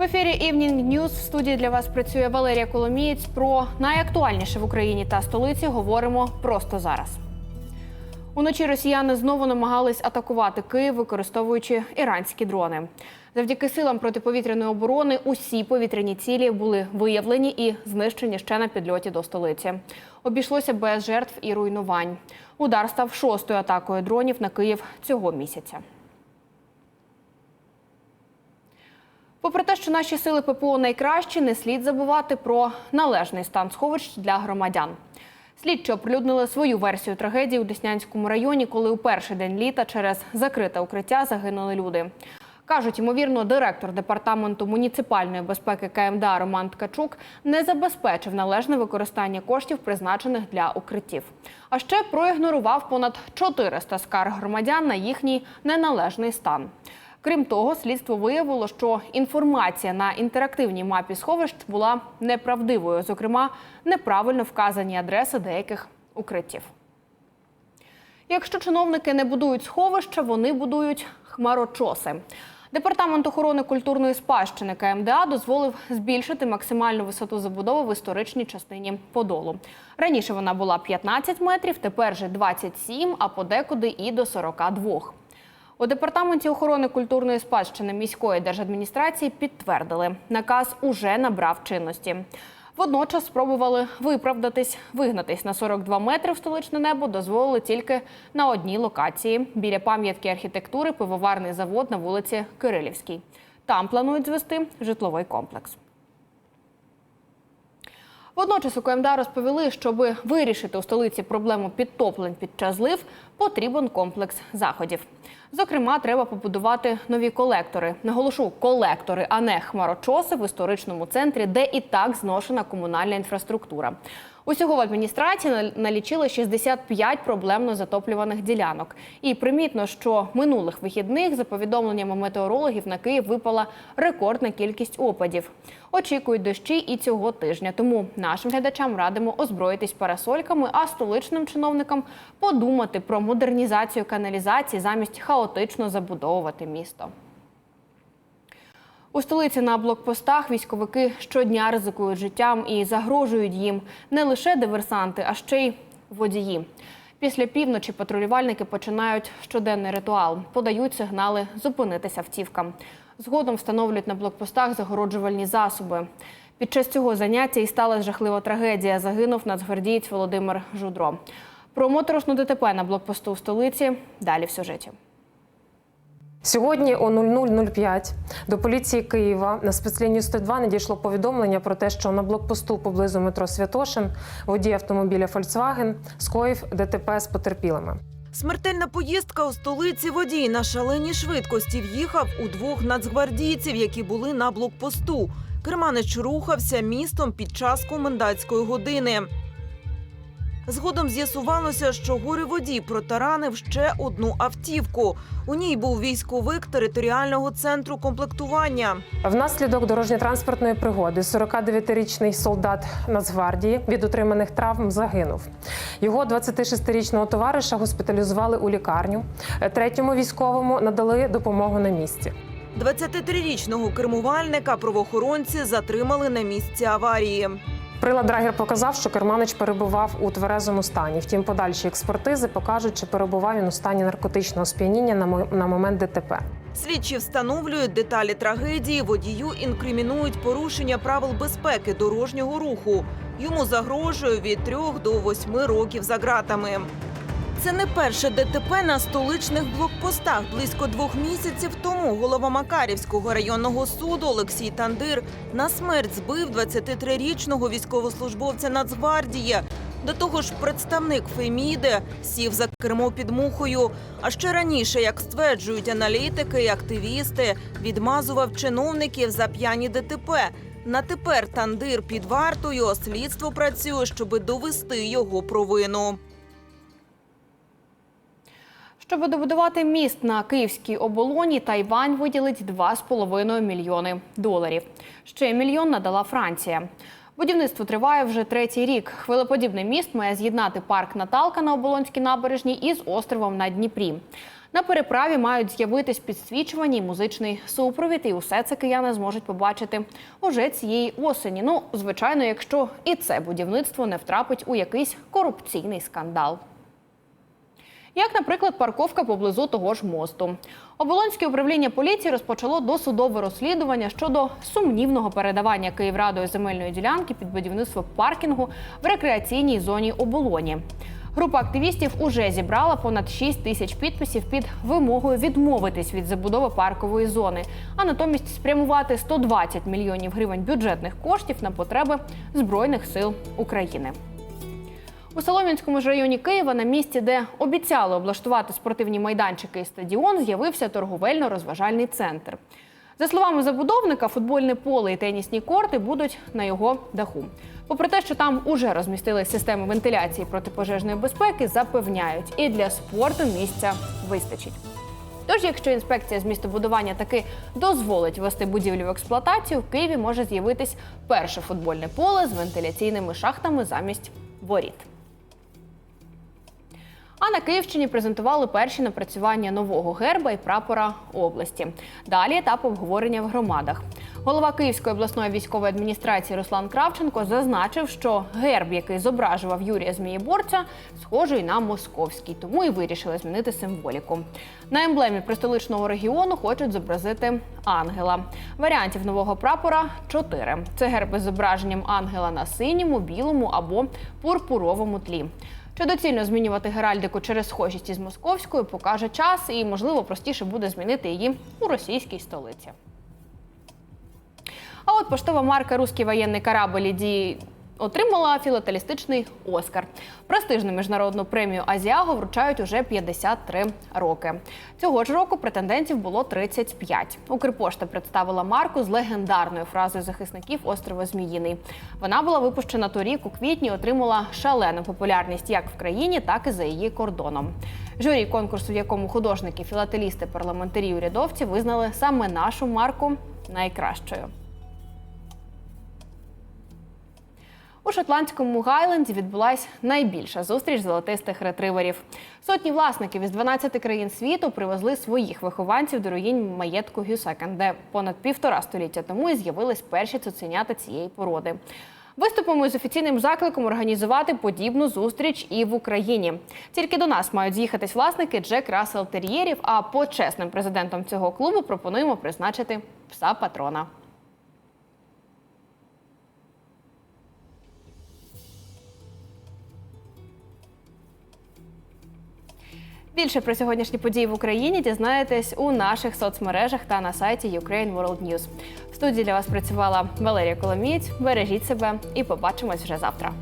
В ефірі Evening News в студії для вас працює Валерія Коломієць. Про найактуальніше в Україні та столиці говоримо просто зараз. Уночі росіяни знову намагались атакувати Київ, використовуючи іранські дрони. Завдяки силам протиповітряної оборони усі повітряні цілі були виявлені і знищені ще на підльоті до столиці. Обійшлося без жертв і руйнувань. Удар став шостою атакою дронів на Київ цього місяця. Попри те, що наші сили ППО найкращі, не слід забувати про належний стан сховищ для громадян. Слідчі оприлюднили свою версію трагедії у Деснянському районі, коли у перший день літа через закрите укриття загинули люди. Кажуть, ймовірно, директор департаменту муніципальної безпеки КМДА Роман Ткачук не забезпечив належне використання коштів, призначених для укриттів. А ще проігнорував понад 400 скарг громадян на їхній неналежний стан. Крім того, слідство виявило, що інформація на інтерактивній мапі сховищ була неправдивою, зокрема, неправильно вказані адреси деяких укриттів. Якщо чиновники не будують сховища, вони будують хмарочоси. Департамент охорони культурної спадщини КМДА дозволив збільшити максимальну висоту забудови в історичній частині Подолу. Раніше вона була 15 метрів, тепер же 27, а подекуди і до 42. У департаменті охорони культурної спадщини міської держадміністрації підтвердили, наказ уже набрав чинності. Водночас спробували виправдатись, вигнатись на 42 метри в столичне небо дозволили тільки на одній локації біля пам'ятки архітектури пивоварний завод на вулиці Кирилівській. Там планують звести житловий комплекс. Водночас у КМДА розповіли, щоб вирішити у столиці проблему підтоплень під час злив, потрібен комплекс заходів. Зокрема, треба побудувати нові колектори. Наголошу колектори, а не хмарочоси в історичному центрі, де і так зношена комунальна інфраструктура. Усього в адміністрації нал- налічили 65 проблемно затоплюваних ділянок. І примітно, що минулих вихідних, за повідомленнями метеорологів, на Київ випала рекордна кількість опадів. Очікують дощі і цього тижня. Тому нашим глядачам радимо озброїтись парасольками, а столичним чиновникам подумати про модернізацію каналізації замість хаотично забудовувати місто. У столиці на блокпостах військовики щодня ризикують життям і загрожують їм не лише диверсанти, а ще й водії. Після півночі патрулювальники починають щоденний ритуал, подають сигнали зупинитися автівкам. Згодом встановлюють на блокпостах загороджувальні засоби. Під час цього заняття і сталася жахлива трагедія. Загинув нацгвардієць Володимир Жудро. Про моторошну ДТП на блокпосту в столиці далі в сюжеті. Сьогодні о 00.05 до поліції Києва на спецлінію 102 надійшло повідомлення про те, що на блокпосту поблизу метро Святошин водій автомобіля Volkswagen скоїв ДТП з потерпілими. Смертельна поїздка у столиці водій на шаленій швидкості в'їхав у двох нацгвардійців, які були на блокпосту. Керманич рухався містом під час комендантської години. Згодом з'ясувалося, що горе-водій протаранив ще одну автівку. У ній був військовик територіального центру комплектування. Внаслідок дорожньо-транспортної пригоди 49-річний солдат Нацгвардії від отриманих травм загинув. Його 26-річного товариша госпіталізували у лікарню. Третьому військовому надали допомогу на місці. 23-річного кермувальника правоохоронці затримали на місці аварії. Прилад Драгер показав, що керманич перебував у тверезому стані. Втім, подальші експертизи покажуть, чи перебував він у стані наркотичного сп'яніння на мо- на момент ДТП. Слідчі встановлюють деталі трагедії. Водію інкримінують порушення правил безпеки дорожнього руху. Йому загрожує від трьох до восьми років за ґратами. Це не перше ДТП на столичних блокпостах. Близько двох місяців тому голова Макарівського районного суду Олексій Тандир на смерть збив 23-річного військовослужбовця Нацгвардії. До того ж, представник Феміди сів за кермо під мухою. А ще раніше, як стверджують аналітики і активісти, відмазував чиновників за п'яні ДТП. На тепер Тандир під вартою. Слідство працює, щоби довести його провину. Щоб добудувати міст на київській оболоні, Тайвань виділить 2,5 мільйони доларів. Ще мільйон надала Франція. Будівництво триває вже третій рік. Хвилеподібний міст має з'єднати парк Наталка на оболонській набережній із островом на Дніпрі. На переправі мають з'явитись підсвічувані музичний супровід, і усе це кияни зможуть побачити уже цієї осені. Ну, звичайно, якщо і це будівництво не втрапить у якийсь корупційний скандал. Як, наприклад, парковка поблизу того ж мосту. Оболонське управління поліції розпочало досудове розслідування щодо сумнівного передавання Київрадою земельної ділянки під будівництво паркінгу в рекреаційній зоні оболоні. Група активістів уже зібрала понад 6 тисяч підписів під вимогою відмовитись від забудови паркової зони, а натомість спрямувати 120 мільйонів гривень бюджетних коштів на потреби збройних сил України. У Солом'янському ж районі Києва на місці, де обіцяли облаштувати спортивні майданчики і стадіон, з'явився торговельно-розважальний центр. За словами забудовника, футбольне поле і тенісні корти будуть на його даху. Попри те, що там уже розмістили системи вентиляції протипожежної безпеки, запевняють, і для спорту місця вистачить. Тож, якщо інспекція з містобудування таки дозволить ввести будівлю в експлуатацію, в Києві може з'явитись перше футбольне поле з вентиляційними шахтами замість воріт. А на Київщині презентували перші напрацювання нового герба і прапора області. Далі етап обговорення в громадах. Голова Київської обласної військової адміністрації Руслан Кравченко зазначив, що герб, який зображував Юрія Змієборця, схожий на московський, тому і вирішили змінити символіку. На емблемі престоличного регіону хочуть зобразити ангела. Варіантів нового прапора чотири: це герб із зображенням ангела на синьому, білому або пурпуровому тлі. Чи доцільно змінювати геральдику через схожість із московською, покаже час, і можливо простіше буде змінити її у російській столиці. А от поштова марка Руський воєнний корабль «Іді» отримала філателістичний Оскар. Престижну міжнародну премію Азіаго вручають уже 53 роки. Цього ж року претендентів було 35. Укрпошта представила марку з легендарною фразою захисників острова Зміїний. Вона була випущена торік у квітні, отримала шалену популярність як в країні, так і за її кордоном. Журі конкурсу, в якому художники, філателісти, парламентарі урядовці визнали саме нашу марку найкращою. У шотландському Гайленді відбулася найбільша зустріч золотистих ретриверів. Сотні власників із 12 країн світу привезли своїх вихованців до руїн маєтку Гюсакен, де понад півтора століття тому і з'явились перші цуценята цієї породи. Виступимо з офіційним закликом організувати подібну зустріч і в Україні. Тільки до нас мають з'їхатись власники Джек Рассел Тер'єрів. А почесним президентом цього клубу пропонуємо призначити пса патрона. Більше про сьогоднішні події в Україні дізнаєтесь у наших соцмережах та на сайті Ukraine World News. В студії для вас працювала Валерія Коломієць. Бережіть себе і побачимось вже завтра.